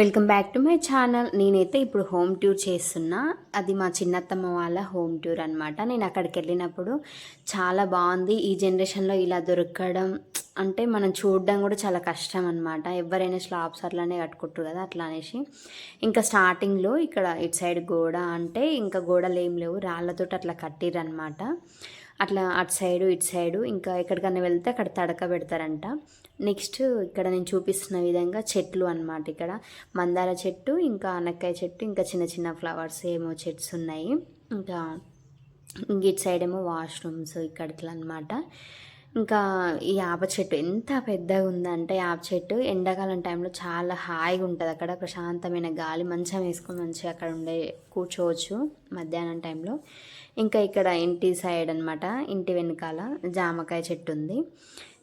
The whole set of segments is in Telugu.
Welcome back to my channel. నేనైతే ఇప్పుడు హోమ్ టూర్ చేస్తున్నా. అది మా చిన్నత్తమ్మ వాళ్ళ హోమ్ టూర్ అనమాట నేను అక్కడికి వెళ్ళినప్పుడు చాలా బాగుంది. ఈ జనరేషన్లో ఇలా దొరకడం అంటే మనం చూడడం కూడా చాలా కష్టం అనమాట ఎవరైనా స్లాబ్స్ అట్లానే కట్టుకుంటారు కదా అట్లా అనేసి. ఇంకా స్టార్టింగ్లో ఇక్కడ ఇటు సైడ్ గోడ అంటే ఇంకా గోడలు ఏం లేవు. రాళ్ళతోటి అట్లా కట్టిరనమాట అట్లా అటు సైడు ఇటు సైడు ఇంకా ఎక్కడికైనా వెళ్తే అక్కడ తడక పెడతారంట. నెక్స్ట్ ఇక్కడ నేను చూపిస్తున్న విధంగా చెట్లు అనమాట ఇక్కడ. మందార చెట్టు ఇంకా అనక్కాయ చెట్టు ఇంకా చిన్న చిన్న ఫ్లవర్స్ ఏమో చెట్స్ ఉన్నాయి. ఇంకా ఇంక ఇటు సైడ్ ఏమో వాష్రూమ్స్ ఇక్కడ ఇట్లా అనమాట ఇంకా ఈ యాప చెట్టు ఎంత పెద్దగా ఉందంటే ఆప చెట్టు ఎండాకాలం టైంలో చాలా హాయిగా ఉంటుంది. అక్కడ ప్రశాంతమైన గాలి మంచం వేసుకొని మంచిగా అక్కడ ఉండే కూర్చోవచ్చు మధ్యాహ్నం టైంలో ఇంకా ఇక్కడ ఇంటి సైడ్ అనమాట ఇంటి వెనకాల జామకాయ చెట్టు ఉంది.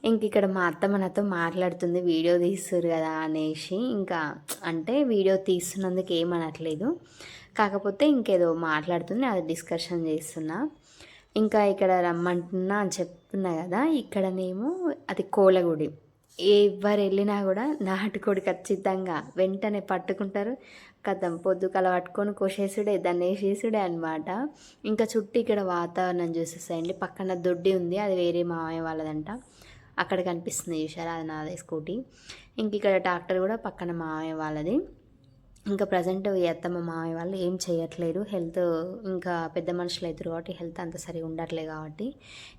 ఇంక ఇక్కడ మా అత్తమ్మ నాతో మాట్లాడుతుంది వీడియో తీస్తురు కదా అనేసి. ఇంకా అంటే వీడియో తీస్తున్నందుకు ఏమనట్లేదు కాకపోతే ఇంకేదో మాట్లాడుతుంది అది డిస్కషన్ చేస్తున్నా. ఇంకా ఇక్కడ రమ్మంటున్నా అని చెప్తున్నా కదా ఇక్కడనేమో అది కోలగుడి. ఎవరు వెళ్ళినా కూడా నాటుకోడి ఖచ్చితంగా వెంటనే పట్టుకుంటారు. కథం పొద్దుకల పట్టుకొని కోసేసుడే దాన్ని వేసేసుడే అనమాట ఇంకా చుట్టూ ఇక్కడ వాతావరణం చూసేసాయండి. పక్కన దొడ్డి ఉంది అది వేరే మామయ్య వాళ్ళదంట. అక్కడ కనిపిస్తుంది చూసారా అది నాదే స్కూటీ. ఇంక ఇక్కడ ట్రాక్టర్ కూడా పక్కన మామయ్య వాళ్ళది. ఇంకా ప్రజెంట్ ఈ అత్తమ్మ మామయ్య వాళ్ళు ఏం చేయట్లేరు. హెల్త్ ఇంకా పెద్ద మనుషులు అవుతారు కాబట్టి హెల్త్ అంత సరిగా ఉండట్లేదు కాబట్టి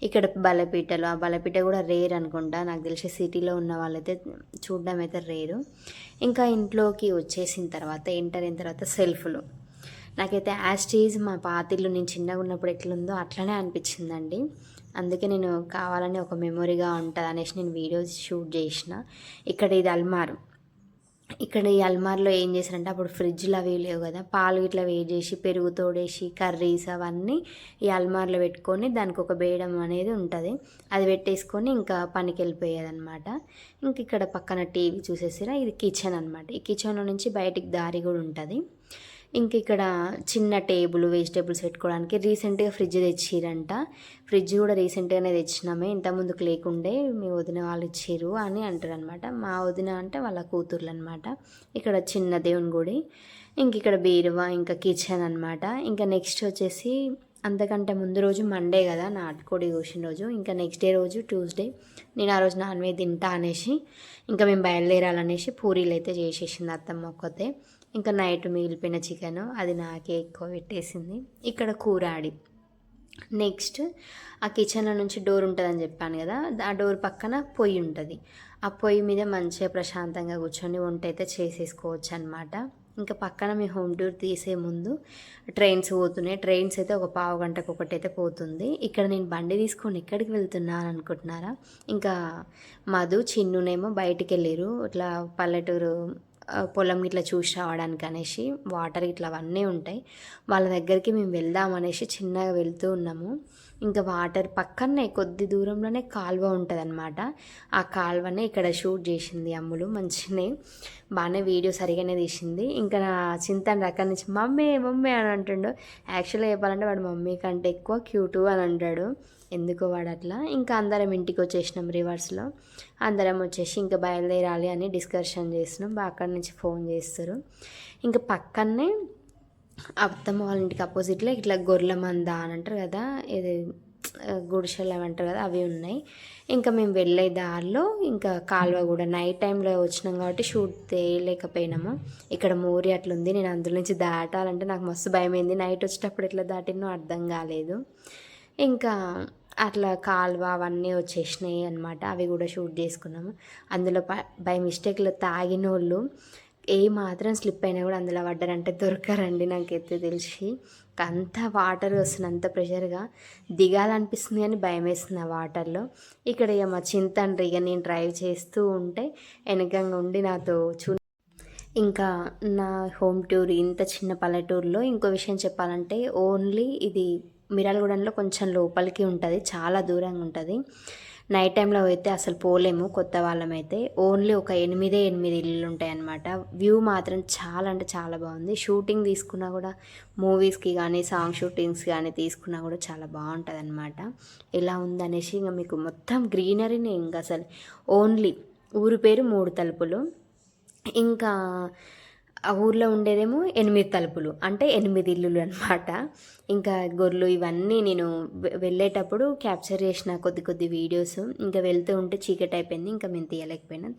ఇక్కడ బలపీటలు ఆ బలపీట కూడా రేర్ అనుకుంటా. నాకు తెలిసి సిటీలో ఉన్న వాళ్ళైతే చూడడం అయితే రేరు. ఇంకా ఇంట్లోకి వచ్చేసిన తర్వాత ఎంటర్ అయిన తర్వాత సెల్ఫ్లు. నాకైతే యాస్టీజ్ మా పాతిల్లు నేను చిన్నగా ఉన్నప్పుడు ఎట్లుందో అట్లనే అనిపించిందండి. అందుకే నేను కావాలని ఒక మెమొరీగా ఉంటుంది అనేసి నేను వీడియోస్ షూట్ చేసిన. ఇక్కడ ఇది అల్మారు. ఇక్కడ ఈ అల్మార్లో ఏం చేశారంటే అప్పుడు ఫ్రిడ్జ్లు అవి లేవు కదా పాలు ఇట్లా వేడి చేసి పెరుగు తోడేసి కర్రీస్ అవన్నీ ఈ అల్మార్లో పెట్టుకొని దానికి ఒక వేయడం అనేది ఉంటుంది. అది పెట్టేసుకొని ఇంకా పనికి వెళ్ళిపోయేదన్నమాట ఇంక ఇక్కడ పక్కన టీవీ చూసేసిరా ఇది కిచెన్ అనమాట ఈ కిచెన్లో నుంచి బయటికి దారి కూడా ఉంటుంది. ఇంక ఇక్కడ చిన్న టేబుల్ వెజిటేబుల్స్ పెట్టుకోవడానికి రీసెంట్గా ఫ్రిడ్జ్ తెచ్చిరంట. ఫ్రిడ్జ్ కూడా రీసెంట్గానే తెచ్చినామే. ఇంతకుముందుకు లేకుండే మీ వదిన వాళ్ళు ఇచ్చారు అని అంటారనమాట మా వదిన అంటే వాళ్ళ కూతుర్లు అనమాట ఇక్కడ చిన్న దేవుని గుడి ఇంక ఇక్కడ బీరువా ఇంకా కిచెన్ అనమాట ఇంకా నెక్స్ట్ వచ్చేసి అంతకంటే ముందు రోజు మండే కదా నాటుకోడి కోసిన రోజు. ఇంకా నెక్స్ట్ డే రోజు ట్యూస్డే. నేను ఆ రోజు నాన్ వెజ్ తింటా అనేసి ఇంకా మేము బయలుదేరాలనేసి పూరీలు అయితే చేసేసింది అత్తమ్మ ఒక్కతే. ఇంకా నైట్ మిగిలిపోయిన చికెన్ అది నాకే ఎక్కువ పెట్టేసింది. ఇక్కడ కూరాడి. నెక్స్ట్ ఆ కిచెన్లో నుంచి డోర్ ఉంటుందని చెప్పాను కదా ఆ డోర్ పక్కన పొయ్యి ఉంటుంది. ఆ పొయ్యి మీద మంచిగా ప్రశాంతంగా కూర్చొని వంట అయితే చేసేసుకోవచ్చు అనమాట ఇంకా పక్కన మీ హోమ్ టూర్ తీసే ముందు ట్రైన్స్ పోతున్నాయి. ట్రైన్స్ అయితే ఒక పావు గంటకు ఒకటి అయితే పోతుంది. ఇక్కడ నేను బండి తీసుకొని ఎక్కడికి వెళ్తున్నాను అనుకుంటున్నారా? ఇంకా మధు చిన్నునేమో బయటికి వెళ్ళారు ఇట్లా పల్లెటూరు పొలం ఇట్లా చూసి రావడానికి అనేసి వాటర్ ఇట్లా అవన్నీ ఉంటాయి. వాళ్ళ దగ్గరికి మేము వెళ్దాం అనేసి చిన్నగా వెళ్తూ ఉన్నాము. ఇంకా వాటర్ పక్కనే కొద్ది దూరంలోనే కాలువ ఉంటుంది అనమాట ఆ కాలువనే ఇక్కడ షూట్ చేసింది అమ్ములు మంచినే. బాగానే వీడియో సరిగానే తీసింది. ఇంకా నా చింతన్ రకం నుంచి మమ్మీ మమ్మీ అని అంటుండు. యాక్చువల్గా చెప్పాలంటే వాడు మమ్మీ కంటే ఎక్కువ క్యూటు అని అంటాడు. ఎందుకో వాడు అట్లా. ఇంకా అందరం ఇంటికి వచ్చేసినాం రివర్స్లో అందరం వచ్చేసి ఇంకా బయలుదేరాలి అని డిస్కషన్ చేసినాం. అక్కడి నుంచి ఫోన్ చేస్తారు. ఇంకా పక్కనే అత్తమ్మ వాళ్ళ ఇంటికి అపోజిట్లో ఇట్లా గొర్రెల మంద అని అంటారు కదా ఇది గుడిసెలు అవి అంటారు కదా అవి ఉన్నాయి. ఇంకా మేము వెళ్ళే దారిలో ఇంకా కాలువ కూడా నైట్ టైంలో వచ్చినాం కాబట్టి షూట్ చేయలేకపోయినాము. ఇక్కడ మోరి అట్లుంది నేను అందులో నుంచి దాటాలంటే నాకు మస్తు భయమైంది. నైట్ వచ్చేటప్పుడు ఎట్లా దాటినో అర్థం కాలేదు. ఇంకా అట్లా కాలువ అవన్నీ వచ్చేసినాయి అనమాట అవి కూడా షూట్ చేసుకున్నాము. అందులో బై మిస్టేక్లో తాగిన వాళ్ళు ఏ మాత్రం స్లిప్ అయినా కూడా అందులో పడ్డారంటే దొరకరండి నాకైతే తెలిసి. అంత వాటర్ వస్తుంది అంత ప్రెషర్గా. దిగాలనిపిస్తుంది కానీ భయం వేస్తుంది ఆ వాటర్లో. ఇక్కడ ఇక మా చింతండ్రి ఇక నేను డ్రైవ్ చేస్తూ ఉంటే వెనకంగా ఉండి నాతో చూ ఇంకా నా హోమ్ టూర్ ఇంత చిన్న పల్లెటూరులో ఇంకో విషయం చెప్పాలంటే ఓన్లీ ఇది మిరాలగూడెంలో కొంచెం లోపలికి ఉంటుంది చాలా దూరంగా ఉంటుంది. నైట్ టైంలో అయితే అసలు పోలేము కొత్త వాళ్ళమైతే. ఓన్లీ ఒక ఎనిమిదే ఎనిమిది ఇల్లులు ఉంటాయి అన్నమాట వ్యూ మాత్రం చాలా అంటే చాలా బాగుంది. షూటింగ్ తీసుకున్నా కూడా మూవీస్కి కానీ సాంగ్ షూటింగ్స్ కానీ తీసుకున్నా కూడా చాలా బాగుంటుంది అనమాట ఎలా ఉందనేసి ఇంకా మీకు మొత్తం గ్రీనరీని ఇంకా అసలు ఓన్లీ ఊరి పేరు మూడు తలుపులు. ఇంకా ఆ ఊర్లో ఉండేదేమో ఎనిమిది తలుపులు అంటే ఎనిమిది ఇల్లులు అనమాట ఇంకా గొర్రెలు ఇవన్నీ నేను వెళ్ళేటప్పుడు క్యాప్చర్ చేసిన కొద్ది కొద్ది వీడియోస్ ఇంకా వెళ్తూ ఉంటే చీకటి అయిపోయింది ఇంకా మేము తీయలేకపోయినా.